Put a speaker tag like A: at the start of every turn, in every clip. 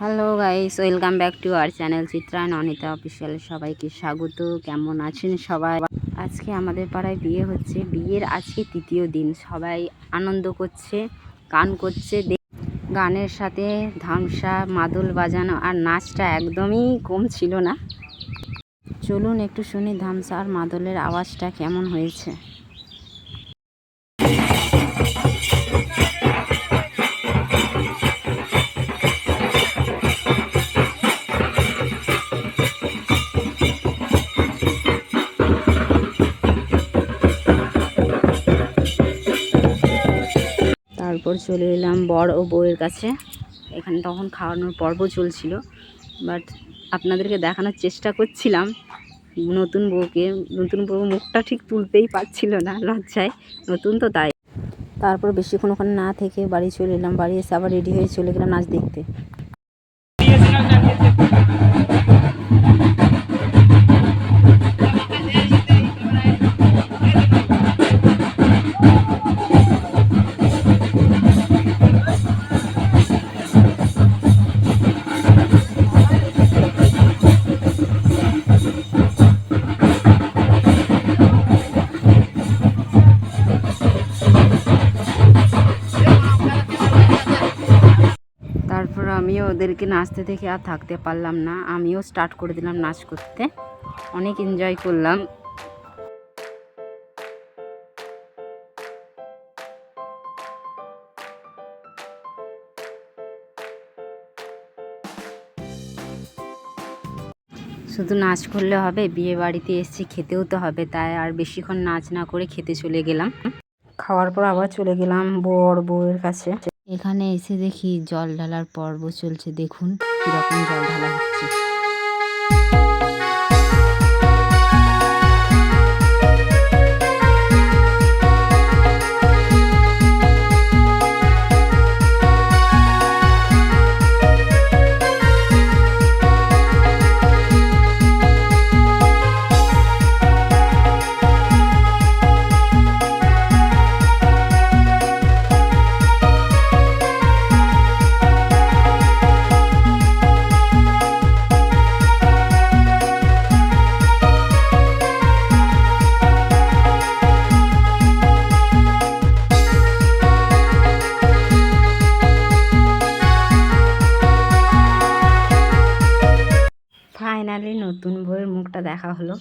A: Hello guys welcome back to our channel Chitrayan Anita official সবাইকে স্বাগত। কেমন আছেন সবাই? আজকে আমাদের পাড়ায় বিয়ে হচ্ছে। বিয়ের আজকে তৃতীয় দিন। সবাই আনন্দ করছে, গান করছে। গানের সাথে ধামসা, মাদল বাজানো আর নাচটা একদমই কম ছিল না। চলুন একটু শুনি ধামসা আর মাদলের আওয়াজটা কেমন হয়েছে। তারপর চলে এলাম বর ও বউয়ের কাছে। এখানে তখন খাওয়ানোর পর্ব চলছিল। বাট আপনাদেরকে দেখানোর চেষ্টা করছিলাম। নতুন বউকে, নতুন বউ মুখটা ঠিক তুলতেই পারছিল না লজ্জায়। নতুন তো তাই। তারপর বেশিক্ষণ ওখানে না থেকে বাড়ি চলে এলাম। বাড়ি এসে আবার রেডি হয়ে চলে গেলাম নাচ দেখতে। আমিও ওদেরকে নাচতে দেখে আর থাকতে পারলাম না। আমিও স্টার্ট করে দিলাম নাচ করতে। অনেক এনজয় করলাম। শুধু নাচ করলে হবে, বিয়ে বাড়িতে এসেছি, খেতেও তো হবে, তাই আর বেশিক্ষণ নাচ না করে খেতে চলে গেলাম। খাওয়ার পর আবার চলে গেলাম বর বউয়ের কাছে। এখানে এসে দেখি জল ঢালার পর্ব চলছে দেখুন কীরকম জল ঢালা ফাইনালি নতুন বইয়ের মুখটা দেখা হলো।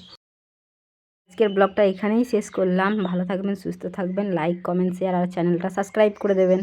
A: আজকের ব্লগটা এখানেই শেষ করলাম। ভালো থাকবেন, সুস্থ থাকবেন। লাইক, কমেন্ট, শেয়ার আর চ্যানেলটা সাবস্ক্রাইব করে দেবেন।